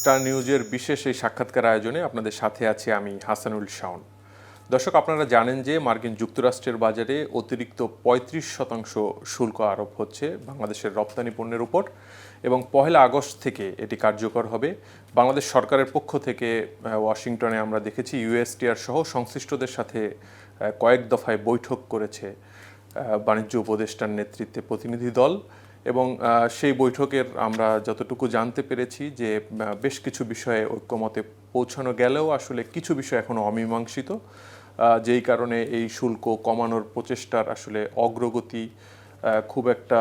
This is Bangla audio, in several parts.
স্টার নিউজের বিশেষ এই সাক্ষাৎকার আয়োজনে আপনাদের সাথে আছি আমি হাসানুল শাওন। দর্শক, আপনারা জানেন যে মার্কিন যুক্তরাষ্ট্রের বাজারে অতিরিক্ত পঁয়ত্রিশ শতাংশ শুল্ক আরোপ হচ্ছে বাংলাদেশের রপ্তানি পণ্যের উপর এবং পহেলা আগস্ট থেকে এটি কার্যকর হবে। বাংলাদেশ সরকারের পক্ষ থেকে ওয়াশিংটনে আমরা দেখেছি ইউএসটিআর সহ সংশ্লিষ্টদের সাথে কয়েক দফায় বৈঠক করেছে বাণিজ্য উপদেষ্টার নেতৃত্বে প্রতিনিধি দল। এবং সেই বৈঠকের আমরা যতটুকু জানতে পেরেছি যে বেশ কিছু বিষয়ে ঐক্যমতে পৌঁছানো গেলেও আসলে কিছু বিষয় এখনও অমীমাংসিত যেই কারণে এই শুল্ক কমানোর প্রচেষ্টার আসলে অগ্রগতি খুব একটা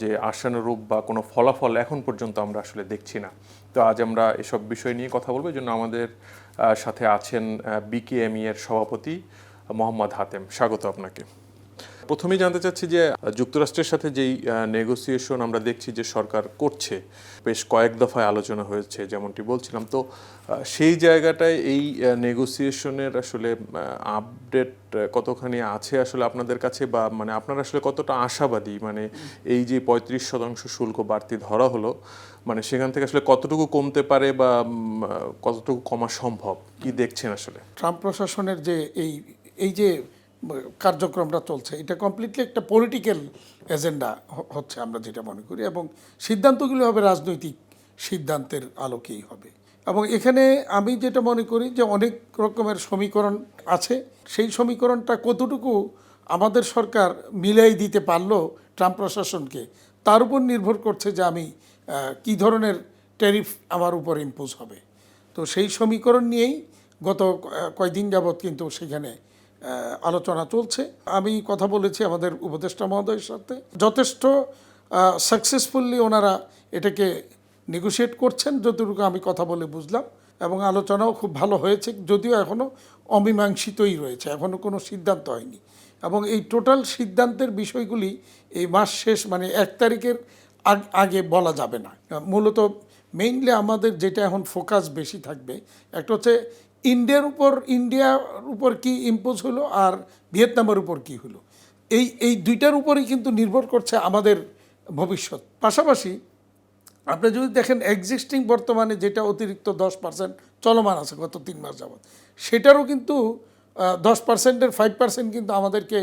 যে আশানুরূপ বা কোনো ফলাফল এখন পর্যন্ত আমরা আসলে দেখছি না। তো আজ আমরা এসব বিষয় নিয়ে কথা বলব জন্য আমাদের সাথে আছেন বিকেএমই এর সভাপতি মোহাম্মদ হাতেম। স্বাগত আপনাকে। প্রথমেই জানতে চাচ্ছি যে যুক্তরাষ্ট্রের সাথে যেই নেগোসিয়েশন আমরা দেখছি যে সরকার করছে, বেশ কয়েক দফায় আলোচনা হয়েছে যেমনটি বলছিলাম। তো সেই জায়গাটায় এই নেগোসিয়েশনের আসলে আপডেট কতখানি আছে আসলে আপনাদের কাছে? বা মানে আপনারা আসলে কতটা আশাবাদী? মানে এই যে পঁয়ত্রিশ শতাংশ শুল্ক বাড়তি ধরা হলো মানে সেখান থেকে আসলে কতটুকু কমতে পারে বা কতটুকু কমা সম্ভব? কি দেখছেন আসলে? ট্রাম্প প্রশাসনের যে এই এই যে কার্যক্রমটা চলছে। এটা কমপ্লিটলি একটা পলিটিক্যাল এজেন্ডা হচ্ছে আমরা যেটা মনে করি এবং সিদ্ধান্তগুলো হবে রাজনৈতিক সিদ্ধান্তের আলোকেই হবে। এবং এখানে আমি যেটা মনে করি যে অনেক রকমের সমীকরণ আছে। সেই সমীকরণটা কতটুকু আমাদের সরকার মিলাই দিতে পারল ট্রাম্প প্রশাসনকে, তার উপর নির্ভর করছে যে আমি কী ধরনের ট্যারিফ আমার উপর ইম্পোজ হবে। তো সেই সমীকরণ নিয়েই গত কয়দিন যাবৎ কিন্তু সেখানে আলোচনা চলছে। আমি কথা বলেছি আমাদের উপদেষ্টা মহোদয়ের সাথে। যথেষ্ট সাকসেসফুলি ওনারা এটাকে নেগোশিয়েট করছেন, যতটুকু আমি কথা বলে বুঝলাম। এবং আলোচনাও খুব ভালো হয়েছে, যদিও এখনও অমীমাংসিতই রয়েছে এখনও কোনো সিদ্ধান্ত হয়নি। এবং এই টোটাল সিদ্ধান্তের বিষয়গুলি এই মাস শেষ মানে এক তারিখের আগে বলা যাবে না। মূলত মেইনলি আমাদের যেটা এখন ফোকাস বেশি থাকবে, একটা হচ্ছে ইন্ডিয়ার উপর ইন্ডিয়ার উপর কি ইম্পোজ হলো আর ভিয়েতনামের উপর কি হলো? এই এই দুইটার উপরেই কিন্তু নির্ভর করছে আমাদের ভবিষ্যৎ। পাশাপাশি আপনি যদি দেখেন এক্সিস্টিং বর্তমানে যেটা অতিরিক্ত দশ পার্সেন্ট চলমান আছে গত তিন মাস যাবৎ, সেটারও কিন্তু দশ পার্সেন্টের ফাইভ পার্সেন্ট কিন্তু আমাদেরকে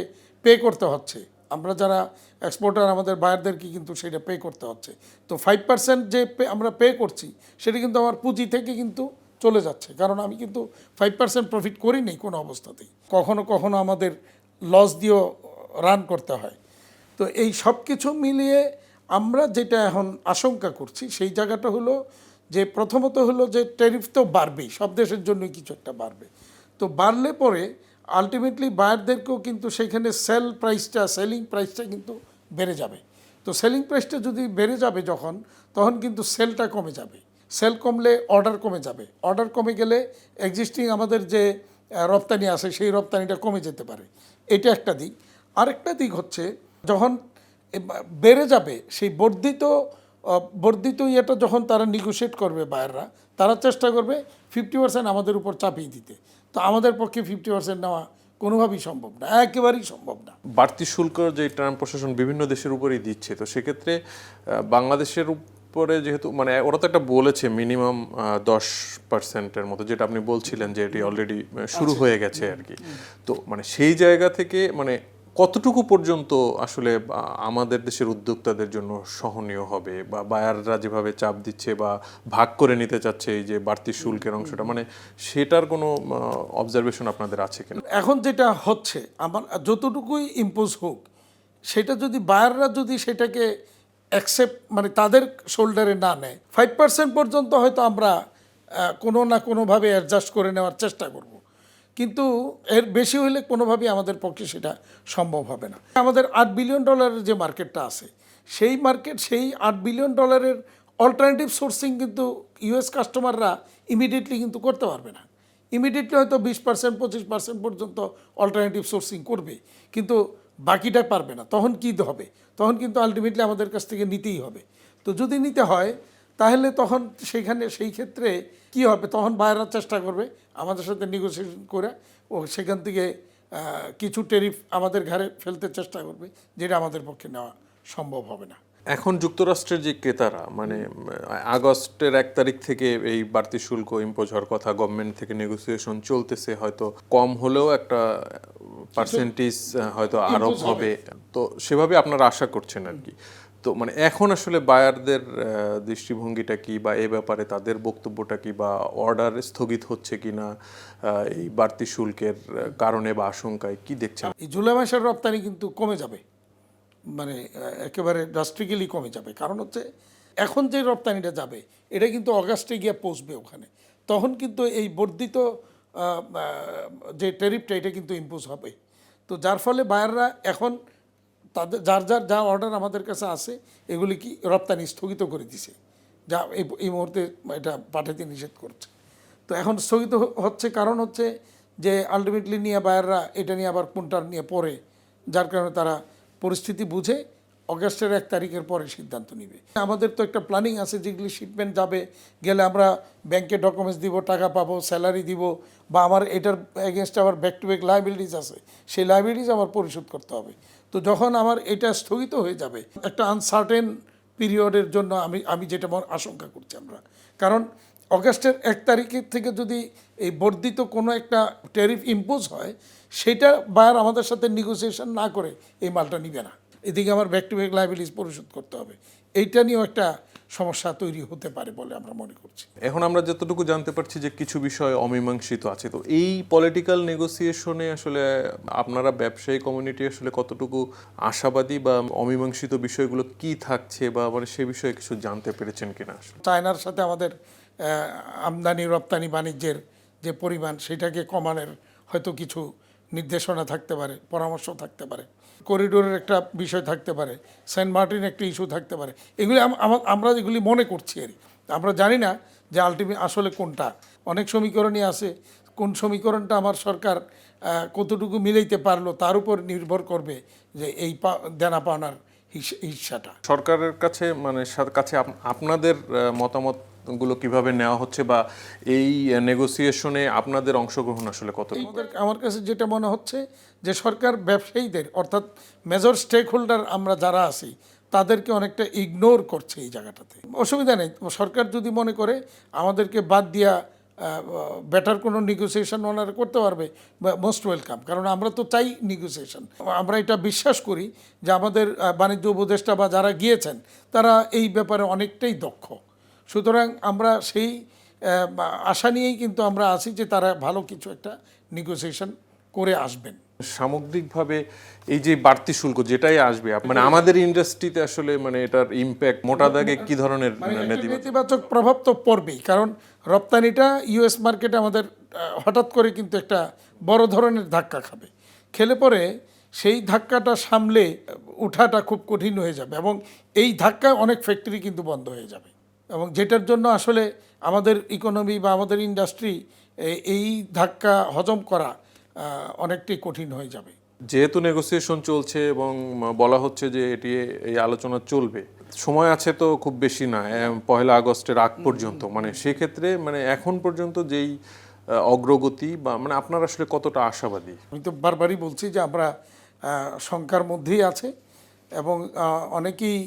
পে করতে হচ্ছে। আমরা যারা এক্সপোর্টার আমাদের বায়ারদেরকে কিন্তু সেটা পে করতে হচ্ছে। তো ফাইভ পার্সেন্ট যে আমরা পে করছি, সেটা কিন্তু আমার পুঁজি থেকে কিন্তু চলে যাচ্ছে। কারণ আমি কিন্তু ফাইভ পার্সেন্ট প্রফিট করি নেই কোনো অবস্থাতেই। কখনো কখনো আমাদের লস দিয়েও রান করতে হয়। তো এই সব কিছু মিলিয়ে আমরা যেটা এখন আশঙ্কা করছি, সেই জায়গাটা হলো যে প্রথমত হলো যে ট্যারিফ তো বাড়বেই সব দেশের জন্যই কিছু একটা বাড়বে। তো বাড়লে পরে আলটিমেটলি বায়ারদেরকেও কিন্তু সেখানে সেল প্রাইসটা সেলিং প্রাইসটা কিন্তু বেড়ে যাবে। তো সেলিং প্রাইসটা যদি বেড়ে যাবে যখন, তখন কিন্তু সেলটা কমে যাবে। সেল কমলে অর্ডার কমে যাবে। অর্ডার কমে গেলে এক্সিস্টিং আমাদের যে রপ্তানি আছে, সেই রপ্তানিটা কমে যেতে পারে। এটা একটা দিক। আরেকটা দিক হচ্ছে, যখন বেড়ে যাবে, সেই বর্ধিত বর্ধিত ইয়েটা যখন তারা নিগোশিয়েট করবে বায়াররা তারা চেষ্টা করবে ফিফটি পার্সেন্ট আমাদের উপর চাপিয়ে দিতে। তো আমাদের পক্ষে ফিফটি পার্সেন্ট নেওয়া কোনোভাবেই সম্ভব না, একেবারেই সম্ভব না। বাড়তি শুল্ক যে ট্রাম্প প্রশাসন বিভিন্ন দেশের উপরেই দিচ্ছে, তো সেক্ষেত্রে বাংলাদেশের উপরে যেহেতু মানে ওরা তো একটা বলেছে মিনিমাম দশ পার্সেন্টের মতো যেটা আপনি বলছিলেন যে এটি অলরেডি শুরু হয়ে গেছে আর কি তো মানে সেই জায়গা থেকে মানে কতটুকু পর্যন্ত আসলে আমাদের দেশের উদ্যোক্তাদের জন্য সহনীয় হবে? বা বায়াররা যেভাবে চাপ দিচ্ছে বা ভাগ করে নিতে চাচ্ছে এই যে বাড়তি শুল্কের অংশটা মানে সেটার কোনো অবজারভেশন আপনাদের আছে কিনা? এখন যেটা হচ্ছে আমার যতটুকুই ইম্পোজ হোক সেটা যদি বায়াররা যদি সেটাকে অ্যাকসেপ্ট মানে তাদের শোল্ডারে না নেয়। ফাইভ পার্সেন্ট পর্যন্ত হয়তো আমরা কোনো না কোনোভাবে অ্যাডজাস্ট করে নেওয়ার চেষ্টা করব। কিন্তু এর বেশি হলে কোনোভাবেই আমাদের পক্ষে সেটা সম্ভব হবে না। আমাদের আট বিলিয়ন ডলারের যে মার্কেটটা আছে, সেই মার্কেট সেই আট বিলিয়ন ডলারের অল্টারনেটিভ সোর্সিং কিন্তু ইউএস কাস্টমাররা ইমিডিয়েটলি কিন্তু করতে পারবে না। ইমিডিয়েটলি হয়তো বিশ পার্সেন্ট পঁচিশ পার্সেন্ট পর্যন্ত অল্টারনেটিভ সোর্সিং করবে, কিন্তু বাকিটা পারবে না। তখন কী হবে? তখন কিন্তু আলটিমেটলি আমাদের কাছ থেকে নিতেই হবে। তো যদি নিতে হয়, তাহলে তখন সেখানে, সেই ক্ষেত্রে কি হবে? তখন বাইরা চেষ্টা করবে আমাদের সাথে নেগোসিয়েশন করে, ও সেখান থেকে কিছু টেরিফ আমাদের ঘাড়ে ফেলতে চেষ্টা করবে, যেটা আমাদের পক্ষে নেওয়া সম্ভব হবে না। এখন যুক্তরাষ্ট্রের যে ক্রেতারা মানে আগস্টের এক তারিখ থেকে এই বাড়তি শুল্ক ইম্পোজ হওয়ার কথা গভর্নমেন্ট থেকে নেগোসিয়েশন চলতেছে হয়তো কম হলেও একটা পার্সেন্টেজ হয়তো আরোপ হবে। তো সেভাবে আপনারা আশা করছেন আর কি। তো মানে এখন আসলে বায়ারদের দৃষ্টিভঙ্গিটা কি বা এ ব্যাপারে তাদের বক্তব্যটা কি বা অর্ডার স্থগিত হচ্ছে কিনা আহ, এই বাড়তি শুল্কের কারণে বা আশঙ্কায় কি দেখছেন? এই জুলাই মাসের রপ্তানি কিন্তু কমে যাবে। মানে একেবারে ড্রাস্টিক্যালি কমে যাবে। কারণ হচ্ছে, এখন যে রপ্তানিটা যাবে, এটা কিন্তু অগাস্টে গিয়ে পৌঁছবে ওখানে। তখন কিন্তু এই বর্ধিত যে ট্যারিফটা এটা কিন্তু ইম্পোজ হবে। তো যার ফলে বায়াররা এখন তাদের, যার যার, যা অর্ডার আমাদের কাছে আছে, এগুলি কি রপ্তানি স্থগিত করে দিছে। যা এই এই মুহূর্তে এটা পাঠাতে নিষেধ করছে। তো এখন স্থগিত হচ্ছে কারণ হচ্ছে যে আলটিমেটলি নিয়ে বায়াররা এটা নিয়ে আবার কোনটার নিয়ে পড়ে, যার কারণে তারা পরিস্থিতি বুঝে অগাস্টের এক তারিখের পরে সিদ্ধান্ত নিবে। আমাদের তো একটা প্ল্যানিং আছে, যেগুলি শিপমেন্ট যাবে, গেলে আমরা ব্যাংকে ডকুমেন্টস দিব, টাকা পাবো স্যালারি দিব, বা আমার এটার এগেনস্ট আবার ব্যাক টু ব্যাক লাইবিলিটিস আছে, সেই লাইবিলিটিস আমার পরিশোধ করতে হবে। তো যখন আমার এটা স্থগিত হয়ে যাবে, একটা আনসার্টেন পিরিয়ডের জন্য আমি আমি যেটা আশঙ্কা করছি আমরা। কারণ অগাস্টের এক তারিখের থেকে যদি এই বর্ধিত কোনো একটা ট্যারিফ ইম্পোজ হয় সেটা বায়ার আমাদের সাথে নেগোসিয়েশন না করে এই মালটা নিবে না। এদিকে আমার ব্যাক টু ব্যাক লাইবিলিটিস পরিশোধ করতে হবে। এইটা নিয়েও একটা সমস্যা তৈরি হতে পারে বলে আমরা মনে করছি। এখন আমরা যতটুকু জানতে পারছি যে কিছু বিষয় অমীমাংসিত আছে। তো এই পলিটিক্যাল নেগোসিয়েশনে আসলে আপনারা ব্যবসায়ী কমিউনিটি আসলে কতটুকু আশাবাদী বা অমীমাংসিত বিষয়গুলো কি থাকছে বা মানে সে বিষয়ে কিছু জানতে পেরেছেন কিনা? চায়নার সাথে আমাদের আমদানি রপ্তানি বাণিজ্যের যে পরিমাণ সেটাকে কমানোর হয়তো কিছু নির্দেশনা থাকতে পারে পরামর্শ থাকতে পারে করিডোরের একটা বিষয় থাকতে পারে সেন্ট মার্টিন একটা ইস্যু থাকতে পারে। এগুলি আমরা এগুলি মনে করছি আর আমরা জানি না যে আলটিমেট আসলে কোনটা। অনেক সমীকরণই আছে। কোন সমীকরণটা আমার সরকার কতটুকু মিলাইতে পারল তার উপর নির্ভর করবে যে এই দেনা পাওনার হিস- হিস্সাটা সরকারের কাছে মানে কাছে আপনাদের আহ, মতামতগুলো কীভাবে নেওয়া হচ্ছে বা এই নেগোসিয়েশনে আপনাদের অংশগ্রহণ আসলে কত আমার কাছে যেটা মনে হচ্ছে যে সরকার ব্যবসায়ীদের, অর্থাৎ মেজর স্টেক হোল্ডার আমরা যারা আছি, তাদেরকে অনেকটা ইগনোর করছে এই জায়গাটাতে। অসুবিধা নেই। সরকার যদি মনে করে আমাদেরকে বাদ দিয়া বেটার কোনো নেগোসিয়েশন ওনারা করতে পারবে মোস্ট ওয়েলকাম কারণ আমরা তো চাই নেগোসিয়েশন আমরা এটা বিশ্বাস করি যে আমাদের বাণিজ্য উপদেষ্টা বা যারা গিয়েছেন, তারা এই ব্যাপারে অনেকটাই দক্ষ। সুতরাং আমরা সেই আশা নিয়েই কিন্তু আমরা আছি যে তারা ভালো কিছু একটা নেগোসিয়েশন করে আসবেন। সামগ্রিকভাবে এই যে বাড়তি শুল্ক যেটাই আসবে মানে আমাদের ইন্ডাস্ট্রিতে আসলে মানে এটার ইম্প্যাক্ট মোটা দাগে কি ধরনের মানে নেতিবাচক নেতিবাচক প্রভাব তো পড়বেই কারণ রপ্তানিটা ইউএস মার্কেটে আমাদের হঠাৎ করে কিন্তু একটা বড় ধরনের ধাক্কা খাবে। খেলে পরে সেই ধাক্কাটা সামলে উঠাটা খুব কঠিন হয়ে যাবে এবং এই ধাক্কা অনেক ফ্যাক্টরি কিন্তু বন্ধ হয়ে যাবে। এবং যেটার জন্য আসলে আমাদের ইকোনমি বা আমাদের ইন্ডাস্ট্রি এই ধাক্কা হজম করা অনেকটাই কঠিন হয়ে যাবে। যেহেতু নেগোসিয়েশন চলছে এবং বলা হচ্ছে যে এটি এই আলোচনা চলবে সময় আছে তো খুব বেশি না পহেলা আগস্টের আগ পর্যন্ত। মানে সেক্ষেত্রে মানে এখন পর্যন্ত যেই অগ্রগতি বা মানে আপনার আসলে কতটা আশাবাদী? আমি তো বারবারই বলছি যে আমরা শঙ্কার মধ্যেই আছে এবং অনেকেই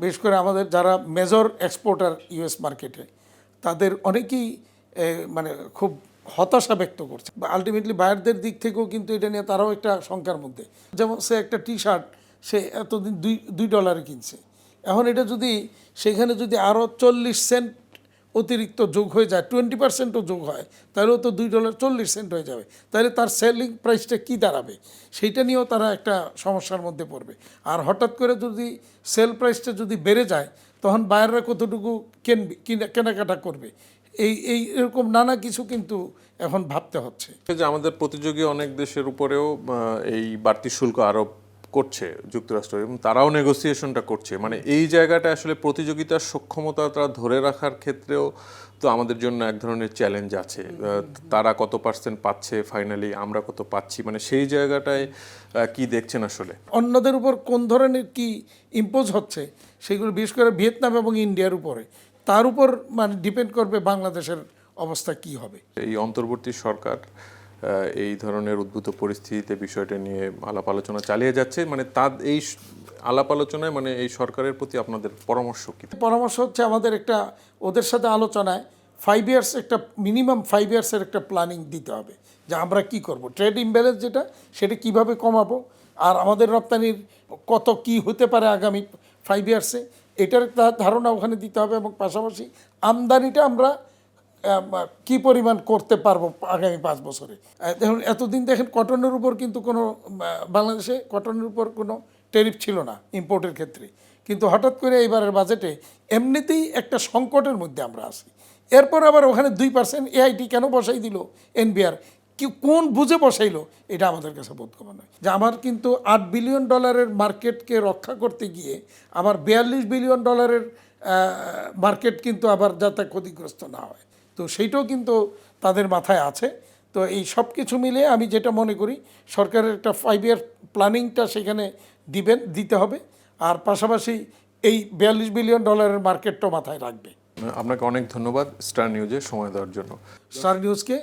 বিশেষ করে আমাদের যারা মেজর এক্সপোর্টার ইউএস মার্কেটে তাদের অনেকেই মানে খুব হতাশা ব্যক্ত করছে। আলটিমেটলি বায়ারদের দিক থেকেও কিন্তু এটা নিয়ে তারাও একটা সংখ্যার মধ্যে। যেমন সে একটা টি শার্ট সে এতদিন দুই দুই ডলারে কিনছে। এখন এটা যদি, সেখানে যদি আরও চল্লিশ সেন্ট অতিরিক্ত যোগ হয়ে যায় টোয়েন্টি পার্সেন্টও যোগ হয়, তাহলেও তো দুই ডলার চল্লিশ সেন্ট হয়ে যাবে। তাহলে তার সেলিং প্রাইসটা কী দাঁড়াবে? সেইটা নিয়েও তারা একটা সমস্যার মধ্যে পড়বে। আর হঠাৎ করে যদি সেল প্রাইসটা যদি বেড়ে যায়, তখন বায়াররা কতটুকু কেনবে কিনা, কেনাকাটা করবে? এই এই এরকম নানা কিছু কিন্তু এখন ভাবতে হচ্ছে। যে আমাদের প্রতিযোগী অনেক দেশের উপরেও এই বাড়তি শুল্ক আরোপ করছে যুক্তরাষ্ট্র এবং তারাও নেগোসিয়েশনটা করছে। মানে এই জায়গাটা আসলে প্রতিযোগিতার সক্ষমতা তারা ধরে রাখার ক্ষেত্রেও তো আমাদের জন্য এক ধরনের চ্যালেঞ্জ আছে। তারা কত পার্সেন্ট পাচ্ছে ফাইনালি আমরা কত পাচ্ছি? মানে সেই জায়গাটায় কি দেখছেন আসলে? অন্যদের উপর কোন ধরনের কি ইম্পোজ হচ্ছে সেগুলো বিশেষ করে ভিয়েতনাম এবং ইন্ডিয়ার উপরে তার উপর মানে ডিপেন্ড করবে বাংলাদেশের অবস্থা কি হবে? এই অন্তর্বর্তী সরকার এই ধরনের উদ্ভূত পরিস্থিতিতে বিষয়টা নিয়ে আলাপ আলোচনা চালিয়ে যাচ্ছে। মানে তার এই আলাপ আলোচনায় মানে এই সরকারের প্রতি আপনাদের পরামর্শ কি? পরামর্শ হচ্ছে আমাদের একটা ওদের সাথে আলোচনায় ফাইভ ইয়ার্স একটা মিনিমাম ফাইভ ইয়ার্সের একটা প্ল্যানিং দিতে হবে। যে আমরা কি করব? ট্রেড ইমব্যালেন্স যেটা সেটা কীভাবে কমাবো? আর আমাদের রপ্তানির কত কি হতে পারে আগামী ফাইভ ইয়ার্সে এটার ধারণা ওখানে দিতে হবে এবং পাশাপাশি আমদানিটা আমরা আম, কি পরিমাণ করতে পারব আগামী পাঁচ বছরে? দেখুন, এতদিন দেখেন কটনের উপর কিন্তু কোনো বাংলাদেশে কটনের উপর কোনো টেরিফ ছিল না ইম্পোর্টের ক্ষেত্রে। কিন্তু হঠাৎ করে এইবারের বাজেটে এমনিতেই একটা সংকটের মধ্যে আমরা আছি। এরপর আবার ওখানে দুই পার্সেন্ট এআইটি কেন বসাই দিল এনবিআর কি, কোন বুঝে বসাইলো? এটা আমাদের কাছে বোধগম্য নয়। যে আমার কিন্তু আট বিলিয়ন ডলারের মার্কেটকে রক্ষা করতে গিয়ে আমার বিয়াল্লিশ বিলিয়ন ডলারের মার্কেট কিন্তু আবার যাতে ক্ষতিগ্রস্ত না হয়। তো সেইটাও কিন্তু তাদের মাথায় আছে। তো এই সব কিছু মিলে আমি যেটা মনে করি সরকারের একটা ফাইভ ইয়ার প্ল্যানিংটা সেখানে দিবেন দিতে হবে। আর পাশাপাশি এই বিয়াল্লিশ বিলিয়ন ডলারের মার্কেটটাও মাথায় রাখবে। আপনাকে অনেক ধন্যবাদ স্টার নিউজে সময় দেওয়ার জন্য। স্টার নিউজকে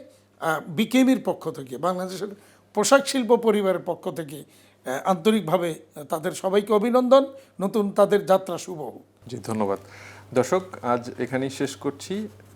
বিকেমির পক্ষ থেকে বাংলাদেশের পোশাক শিল্প পরিবারের পক্ষ থেকে আন্তরিকভাবে তাদের সবাইকে অভিনন্দন। নতুন তাদের যাত্রা শুভ হোক। জি ধন্যবাদ। দর্শক আজ এখানেই শেষ করছি।